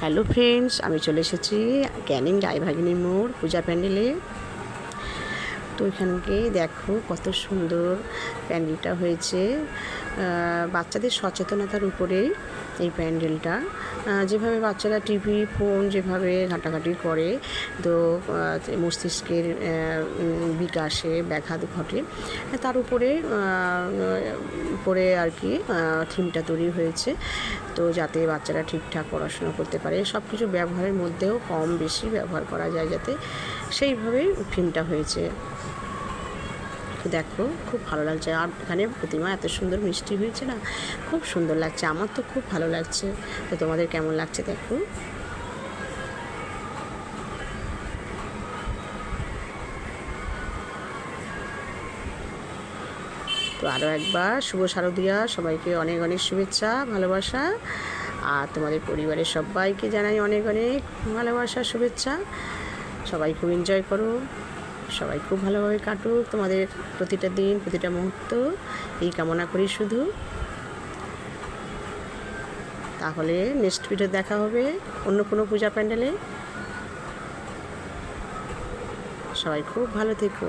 Hello friends আমি চলে এসেছি ক্যানিং রায়ভাগিনী মোড় পূজা প্যান্ডেলে। তো এখানকে দেখো কত সুন্দর প্যান্ডেলটা হয়েছে। বাচ্চাদের সচেতনতার উপরেই এই প্যান্ডেলটা। যেভাবে বাচ্চারা টিভি, ফোন যেভাবে ঘাটাঘাটি করে, তো মস্তিষ্কের বিকাশে ব্যাঘাত ঘটে, তার উপরে উপরে আর কি থিমটা তৈরি হয়েছে। তো যাতে বাচ্চারা ঠিকঠাক পড়াশোনা করতে পারে সব কিছু ব্যবহারের মধ্যেও কম বেশি ব্যবহার করা যায় যাতে সেইভাবেই থিমটা হয়েছে। দেখো, খুব ভালো লাগছে। আর এখানে প্রতিমা এত সুন্দর মিষ্টি হয়েছে না? খুব সুন্দর লাগছে, আমার তো খুব ভালো লাগছে। তো তোমাদের কেমন লাগছে দেখো? তো আরও একবার শুভ শারদিয়া, সবাইকে অনেক অনেক শুভেচ্ছা, ভালোবাসা। আর তোমাদের পরিবারের সবাইকে জানাই অনেক অনেক ভালোবাসা, শুভেচ্ছা। সবাই খুব এনজয় করো। সবাই খুব ভালোভাবে কাটুক। তোমাদের প্রতিটা দিন, প্রতিটা মুহূর্ত, এই কামনা করি শুধু। তাহলে নেক্সট ভিডিও দেখা হবে অন্য কোনো পূজা প্যান্ডেলে। সবাই খুব ভালো থেকো।